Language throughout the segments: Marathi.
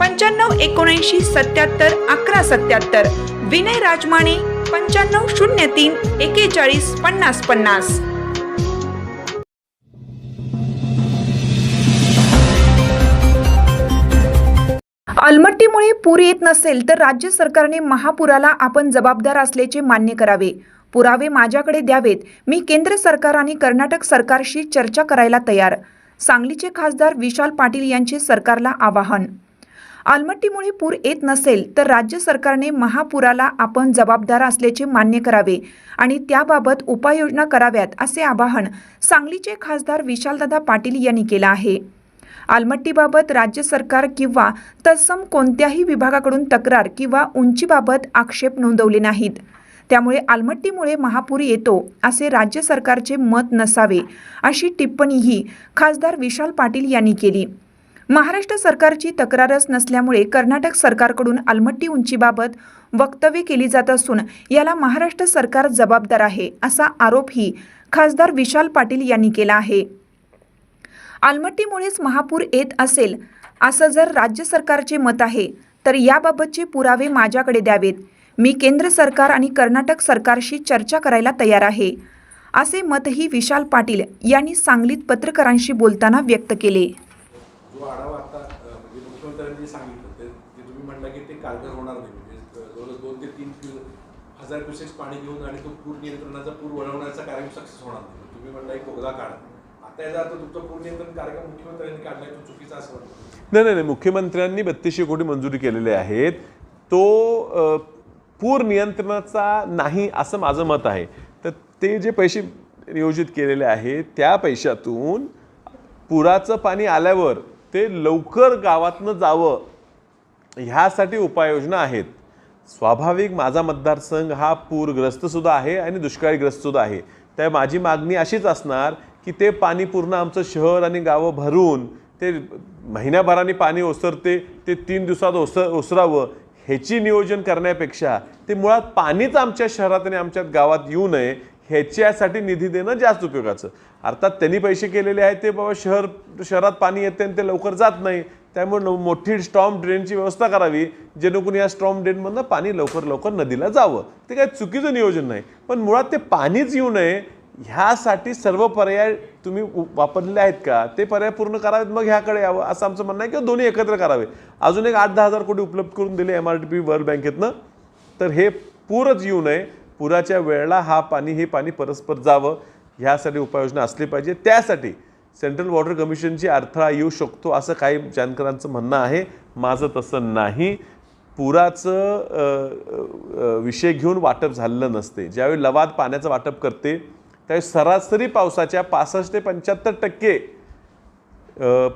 पंच्याण्णव एकोणऐंशी सत्याहत्तर अकरा सत्याहत्तर. विनय राजमाने पंच्याण्णव शून्य तीन एकेचाळीस पन्नास पन्नास. अलमट्टीमुळे पूर येत नसेल तर राज्य सरकारने महापुराला आपण जबाबदार असल्याचे मान्य करावे. पुरावे माझ्याकडे द्यावेत. मी केंद्र सरकार आणि कर्नाटक सरकारशी चर्चा करायला तयार. सांगलीचे खासदार विशाल पाटील यांचे सरकारला आवाहन. आलमट्टीमुळे पूर येत नसेल तर राज्य सरकारने महापुराला आपण जबाबदार असल्याचे मान्य करावे आणि त्याबाबत उपाययोजना कराव्यात असे आवाहन सांगलीचे खासदार विशालदादा पाटील यांनी केलं आहे. आलमट्टीबाबत राज्य सरकार किंवा तत्सम कोणत्याही विभागाकडून तक्रार किंवा उंचीबाबत आक्षेप नोंदवले नाहीत. त्यामुळे आलमट्टीमुळे महापूर येतो असे राज्य सरकारचे मत नसावे अशी टिप्पणीही खासदार विशाल पाटील यांनी केली. महाराष्ट्र सरकारची तक्रारच नसल्यामुळे कर्नाटक सरकारकडून आलमट्टी उंचीबाबत वक्तव्य केली जात असून याला महाराष्ट्र सरकार जबाबदार आहे असा आरोपही खासदार विशाल पाटील यांनी केला आहे. आलमट्टीमुळेच महापूर येत असेल असं जर राज्य सरकारचे मत आहे तर याबाबतचे पुरावे माझ्याकडे द्यावेत. मी केंद्र सरकार आणि कर्नाटक सरकारशी चर्चा करायला तयार आहे असे मतही विशाल पाटील यांनी सांगलीत पत्रकारांशी बोलताना व्यक्त केले जो आढावा आता अ, म्हणजे मुख्यमंत्र्यांनी जे सांगितलं ते ते तुम्ही म्हणला की ते कारगर होणार नाही. म्हणजे जवळजवळ दोन ते तीन क्यु हजार क्युसेक्स पाणी घेऊन आणि तो पूर नियंत्रणाचा पूर वळवण्याचा कार्यक्रम सक्सेस होणार नाही. तुम्ही म्हणला एक बोगदा काढा. आता याचा अर्थ तुमचा पूर नियंत्रण कार्यक्रम मुख्यमंत्र्यांनी काढलाय तो चुकीचा असं वाटतं. नाही नाही नाही. मुख्यमंत्र्यांनी बत्तीसशे कोटी मंजुरी केलेले आहेत. तो पूर नियंत्रणाचा नाही असं माझं मत आहे. तर ते जे पैसे नियोजित केलेले आहेत त्या पैशातून पुराचं पाणी आल्यावर ते लवकर गावातनं जावं ह्यासाठी उपाययोजना आहेत. स्वाभाविक माझा मतदारसंघ हा पूरग्रस्त सुद्धा आहे आणि दुष्काळीग्रस्त सुद्धा आहे. त्या माझी मागणी अशीच असणार की ते पाणी पूर्ण आमचं शहर आणि गावं भरून ते महिन्याभराने पाणी ओसरते ते तीन दिवसात ओसर ओसरावं ह्याची नियोजन करण्यापेक्षा ते मुळात पाणीच आमच्या शहरात आणि आमच्या गावात येऊ नये ह्याच्यासाठी निधी देणं जास्त उपयोगाचं. अर्थात त्यांनी पैसे केलेले आहेत ते बाबा शहर शहरात पाणी येते आणि ते लवकर जात नाही. त्यामुळे मोठी स्ट्रॉम ड्रेनची व्यवस्था करावी जेणेकरून या स्ट्रॉम ड्रेनमधनं पाणी लवकर लवकर नदीला जावं. ते काही चुकीचं नियोजन नाही पण मुळात ते पाणीच येऊ नये ह्यासाठी सर्व पर्याय तुम्ही वापरलेले आहेत का? ते पर्याय पूर्ण करावेत मग ह्याकडे यावं असं आमचं म्हणणं आहे किंवा दोन्ही एकत्र करावे. अजून एक आठ दहा हजार कोटी उपलब्ध करून दिले M R T P world बँकेतनं तर हे पूरच येऊ नये. पुराच्या वेळेला हा पाणी हे पाणी परस्पर जावं. ह्यासाठी उपाययोजना असली पाहिजे. त्यासाठी सेंट्रल वॉटर कमिशनची अडथळा येऊ शकतो असं काही जानकरांचं म्हणणं आहे. माझं तसं नाही. पुराचं विषय घेऊन वाटप झालेलं नसते. ज्यावेळी लवाद पाण्याचं वाटप करते त्यावेळी सरासरी पावसाच्या पासष्ट ते पंच्याहत्तर टक्के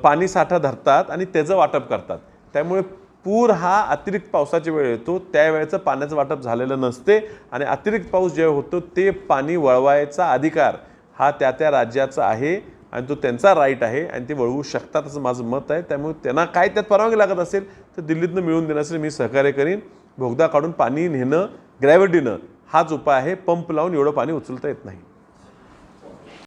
पाणी साठा धरतात आणि त्याचं वाटप करतात. त्यामुळे पूर हा अतिरिक्त पावसाच्या वेळ येतो. त्यावेळेचं पाण्याचं वाटप झालेलं नसते आणि अतिरिक्त पाऊस जेव्हा होतो ते पाणी वळवायचा अधिकार हा त्या त्या राज्याचा आहे. आणि तो त्यांचा राईट आहे आणि ते वळवू शकतात असं माझं मत आहे. त्यामुळे त्यांना काय त्यात परवानगी लागत असेल तर दिल्लीतनं मिळवून देण्यासाठी मी सहकार्य करीन. भोगदा काढून पाणी नेणं ग्रॅव्हिटीनं हाच उपाय आहे. पंप लावून एवढं पाणी उचलता येत नाही.